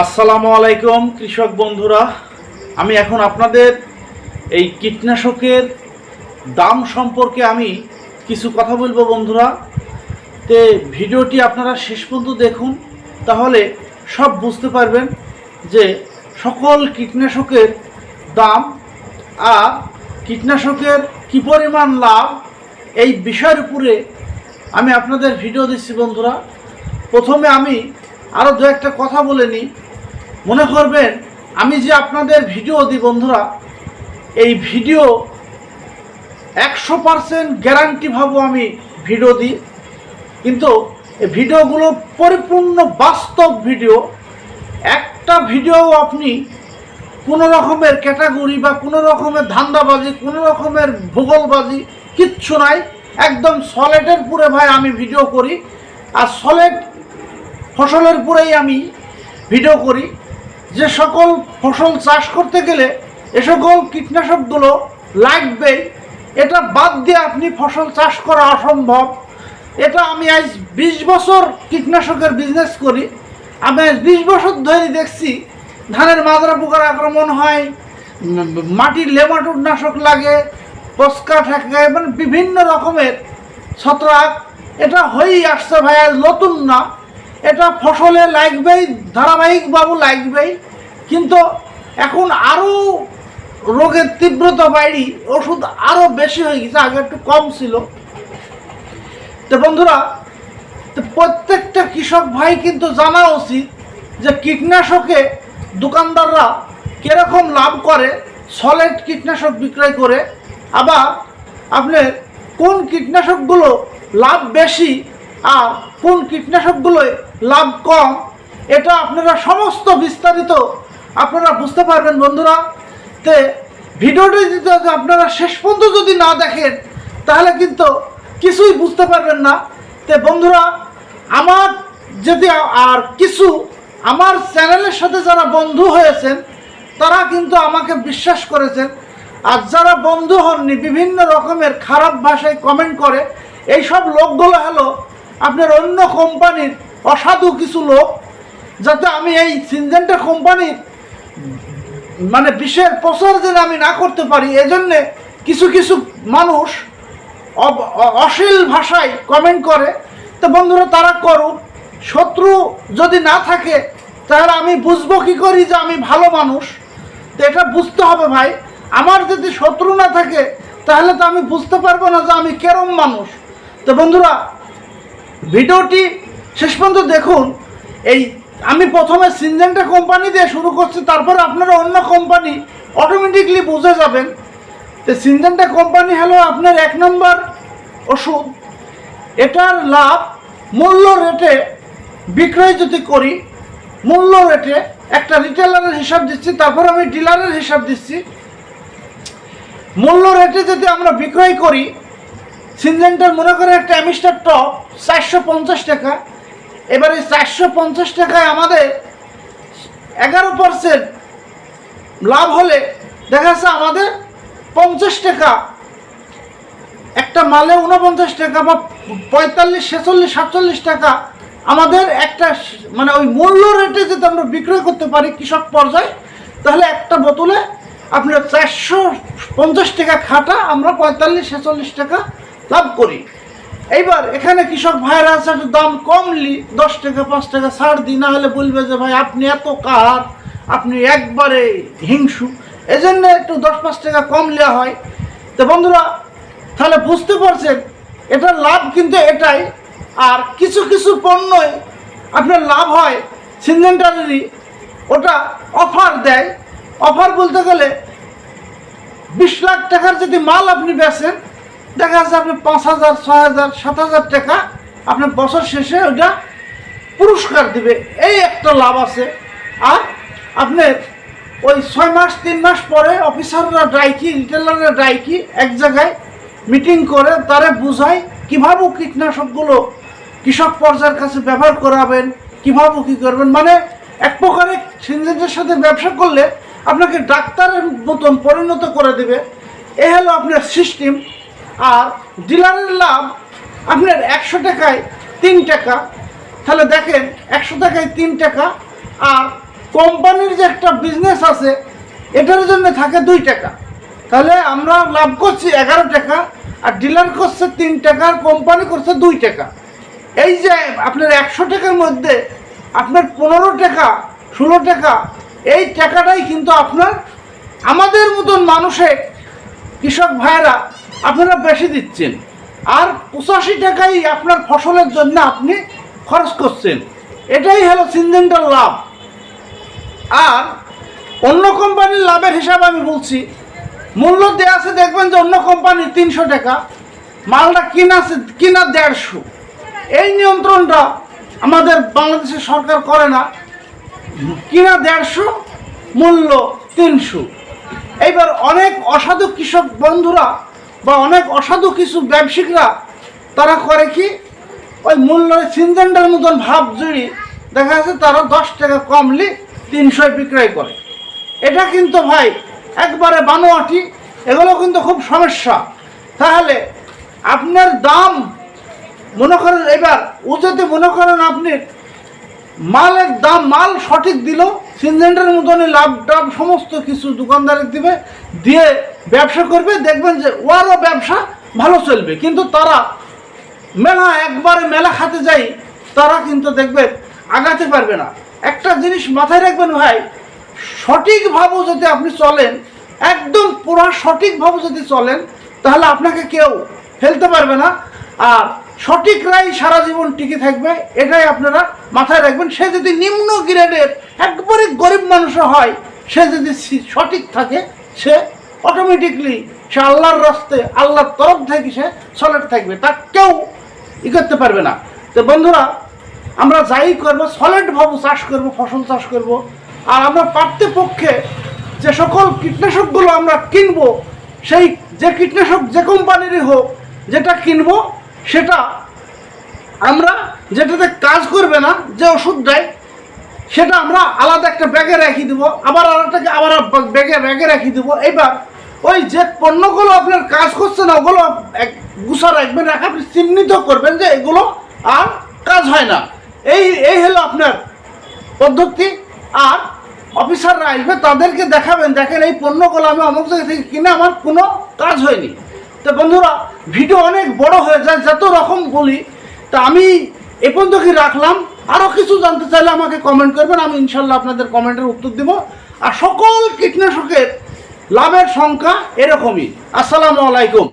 আসসালামু আলাইকুম, কৃষক বন্ধুরা। আমি এখন আপনাদের এই কীটনাশকের দাম সম্পর্কে আমি কিছু কথা বলব বন্ধুরা। তে ভিডিওটি আপনারা শেষ পর্যন্ত দেখুন, তাহলে সব বুঝতে পারবেন যে সকল কীটনাশকের দাম আর কীটনাশকের কী পরিমাণ লাভ, এই বিষয়ের উপরে আমি আপনাদের ভিডিও দিচ্ছি বন্ধুরা। প্রথমে আমি আরও দু একটা কথা বলে নিই। মনে করবেন, আমি যে আপনাদের ভিডিও দিই, বন্ধুরা, এই ভিডিও একশো পারসেন্ট গ্যারান্টি ভাবো আমি ভিডিও দিই। কিন্তু এই ভিডিওগুলো পরিপূর্ণ বাস্তব ভিডিও। একটা ভিডিও আপনি কোনো রকমের ক্যাটাগরি বা কোনো রকমের ধান্দাবাজি, কোনো রকমের ভূগোলবাজি, কিচ্ছু নাই। একদম সলেটের পুরে ভাই আমি ভিডিও করি। আর সলেট ফসলের উপরেই আমি ভিডিও করি। যে সকল ফসল চাষ করতে গেলে এ সকল কীটনাশকগুলো লাগবেই। এটা বাদ দিয়ে আপনি ফসল চাষ করা অসম্ভব। এটা আমি আজ বিশ বছর কীটনাশকের বিজনেস করি। আমি আজ বিশ বছর ধরে দেখছি ধানের মাজরা পোকার আক্রমণ হয়, মাটির লেমাটুর নাশক লাগে, পস্কা ঠেকে মানে বিভিন্ন রকমের ছত্রাক। এটা হয়েই আসছে ভাই আজ নতুন না। এটা ফসলে লাগবেই, ধারাবাহিকভাবে লাগবেই। কিন্তু এখন আরও রোগের তীব্রতা বাড়ি, ওষুধ আরও বেশি হয়ে গেছে, আগে একটু কম ছিল। তো বন্ধুরা প্রত্যেকটা কৃষক ভাই কিন্তু জানা উচিত যে কীটনাশকে দোকানদাররা কীরকম লাভ করে সলিড কীটনাশক বিক্রয় করে। আবার আপনার কোন কীটনাশকগুলো লাভ বেশি আর কোন কীটনাশকগুলোয় লাভ কম, এটা আপনারা সমস্ত বিস্তারিত আপনারা বুঝতে পারবেন বন্ধুরা। তে ভিডিওটি যদি আপনারা শেষ পর্যন্ত যদি না দেখেন, তাহলে কিন্তু কিছুই বুঝতে পারবেন না। তে বন্ধুরা, আমার যদি আর কিছু আমার চ্যানেলের সাথে যারা বন্ধু হয়েছেন, তারা কিন্তু আমাকে বিশ্বাস করেছেন। আর যারা বন্ধু হননি, বিভিন্ন রকমের খারাপ ভাষায় কমেন্ট করে এই সব লোকগুলো হলো আপনার অন্য কোম্পানির অসাধু কিছু লোক, যাতে আমি এই সিনজেন্টা কোম্পানির মানে বিশ্বের প্রচার যেন আমি না করতে পারি, এজন্যে কিছু কিছু মানুষ অশ্লীল ভাষায় কমেন্ট করে, তো বন্ধুরা তারা করুক, শত্রু যদি না থাকে, তাহলে আমি বুঝব কি করি যে আমি ভালো মানুষ? তো এটা বুঝতে হবে ভাই। আমার যদি শত্রু না থাকে, তাহলে তো আমি বুঝতে পারব না যে আমি কেরম মানুষ। তো বন্ধুরা ভিডিওটি শেষ পর্যন্ত দেখুন। এই আমি প্রথমে সিনজেন্টা কোম্পানি দিয়ে শুরু করছি, তারপর আপনারা অন্য কোম্পানি অটোমেটিকলি বুঝে যাবেন। তো সিনজেন্টা কোম্পানি হলো আপনার এক নম্বর ওষুধ। এটার লাভ মূল্য রেটে বিক্রয় যদি করি, মূল্য রেটে একটা রিটেলারের হিসাব দিচ্ছি, তারপর আমি ডিলারের হিসাব দিচ্ছি। মূল্য রেটে যদি আমরা বিক্রয় করি, সিনজেন্টার মনে করে একটা অ্যামিস্টার টপ চারশো পঞ্চাশ টাকা। এবারে চারশো পঞ্চাশ টাকায় আমাদের এগারো পার্সেন্ট লাভ হলে দেখা যাচ্ছে আমাদের পঞ্চাশ টাকা, একটা মালে উনপঞ্চাশ টাকা বা পঁয়তাল্লিশ, ছেচল্লিশ, সাতচল্লিশ টাকা আমাদের একটা মানে ওই মূল্য রেটে যদি আমরা বিক্রয় করতে পারি কৃষক পর্যায়ে, তাহলে একটা বোতলে আপনার চারশো পঞ্চাশ টাকা খাটা আমরা পঁয়তাল্লিশ, ছেচল্লিশ টাকা লাভ করি। এইবার এখানে কৃষক ভাইরা আছে, একটু দাম কমলি, দশ টাকা, পাঁচ টাকা ছাড় দিই না হলে বলবে যে, ভাই, আপনি এত কার? আপনি একবারে হিংসু। এজন্য একটু দশ, পাঁচ টাকা কম নেওয়া হয়। তো বন্ধুরা, তাহলে বুঝতে পারছেন, এটার লাভ কিন্তু এটাই। আর কিছু কিছু পণ্যই আপনার লাভ হয় সিনজেন্টারেরই ওটা অফার দেয়। অফার বলতে গেলে বিশ লাখ টাকার যদি মাল আপনি বেচেন দেখা যাচ্ছে আপনি পাঁচ হাজার, ছয় হাজার, সাত হাজার টাকা আপনার বছর শেষে ওটা পুরস্কার দিবে। এই একটা লাভ আছে। আর আপনার ওই ছয় মাস, তিন মাস পরে অফিসাররা ডাইকি, রিটেলাররা ডাইকি এক জায়গায় মিটিং করে, তারে বুঝায় কীভাবে কীটনাশকগুলো কৃষক পর্যায়ের কাছে ব্যবহার করাবেন, কীভাবে কী করবেন। মানে এক প্রকারে সিনজেন্টের সাথে ব্যবসা করলে আপনাকে ডাক্তারের মতন পরিণত করে দেবে। এ হলো আপনার সিস্টেম। আর ডিলারের লাভ আপনার একশো টাকায় তিন টাকা। তাহলে দেখেন, একশো টাকায় তিন টাকা আর কোম্পানির যে একটা বিজনেস আছে, এটার জন্য থাকে দুই টাকা। তাহলে আমরা লাভ করছি এগারো টাকা, আর ডিলার করছে তিন টাকা, আর কোম্পানি করছে দুই টাকা। এই যে আপনার একশো টাকার মধ্যে আপনার পনেরো টাকা, ষোলো টাকা, এই টাকাটাই কিন্তু আপনার আমাদের মতন মানুষের কৃষক ভাইয়েরা আপনারা বেশি দিচ্ছেন। আর পঁচাশি টাকাই আপনার ফসলের জন্য আপনি খরচ করছেন। এটাই হলো সিনজেন্টাল লাভ। আর অন্য কোম্পানির লাভের হিসাব আমি বলছি, মূল্য দেওয়া আছে, দেখবেন যে অন্য কোম্পানির তিনশো টাকা, মালটা কিনা আছে, কিনা দেড়শো। এই নিয়ন্ত্রণটা আমাদের বাংলাদেশের সরকার করে না। কিনা দেড়শো, মূল্য তিনশো। এইবার অনেক অসাধু কৃষক বন্ধুরা বা অনেক অসাধু কিছু ব্যবসায়িকরা তারা করে কি? ওই মূল্য সিনজেন্ডার মতন ভাব জুড়ি দেখা যাচ্ছে তারা দশ টাকা কমলি তিনশোয় বিক্রয় করে। এটা কিন্তু ভাই একবারে বানোয়াটি, এগুলো কিন্তু খুব সমস্যা। তাহলে আপনার দাম মনে করেন এবার, ও যদি মনে করেন আপনি মালের দাম, মাল সঠিক দিল সিনজেন্টের মতনই লাভ টাভ সমস্ত কিছু দোকানদারের দিবে, দিয়ে ব্যবসা করবে, দেখবেন যে ওয়ারও ব্যবসা ভালো চলবে। কিন্তু তারা মেলা, একবারে মেলা খাতে যাই, তারা কিন্তু দেখবেন আগাতে পারবে না। একটা জিনিস মাথায় রাখবেন ভাই সঠিকভাবে যদি আপনি চলেন, একদম পুরো সঠিকভাবে যদি চলেন, তাহলে আপনাকে কেউ ফেলতে পারবে না। আর সঠিক রায় সারা জীবন টিকে থাকবে, এটাই আপনারা মাথায় রাখবেন। সে যদি নিম্ন গ্রেডের একবারে গরিব মানুষও হয়, সে যদি সঠিক থাকে, সে অটোমেটিকলি সে আল্লাহর রাস্তে, আল্লাহর তরফ থেকে সে সলেট থাকবে। তার কেউ ই করতে পারবে না। তো বন্ধুরা, আমরা যাই করব সলিড ভাবে চাষ করব, ফসল চাষ করব, আর আমরা পারতে পক্ষে যে সকল কীটনাশকগুলো আমরা কিনবো, সেই যে কীটনাশক যে কোম্পানিরই হোক, যেটা কিনবো, সেটা আমরা যেটাতে কাজ করবে না, যে ওষুধ দেয়, সেটা আমরা আলাদা একটা ব্যাগে রেখে দেবো, আবার আলাদাকে আবার ব্যাগে ব্যাগে রেখে দেবো। এইবার ওই যে পণ্যগুলো আপনার কাজ করছে না, ওগুলো এক গুছা রাখবেন, রাখা আপনি চিহ্নিত করবেন যে এগুলো আর কাজ হয় না। এই এই হলো আপনার পদ্ধতি। আর অফিসাররা আসবে, তাদেরকে দেখাবেন, দেখেন এই পণ্যগুলো আমি অমুক জায়গা থেকে কিনে আমার কোনো কাজ হয়নি। তো বন্ধুরা, ভিডিও অনেক বড় হয়ে যায়, যত রকম বলি, তা আমি এ পর্যন্ত কি রাখলাম। আরও কিছু জানতে চাইলে আমাকে কমেন্ট করবেন, আমি ইনশাল্লাহ আপনাদের কমেন্টের উত্তর দেব। আর সকল কীটনাশকের লাভের সংখ্যা এরকমই। আসসালামু আলাইকুম।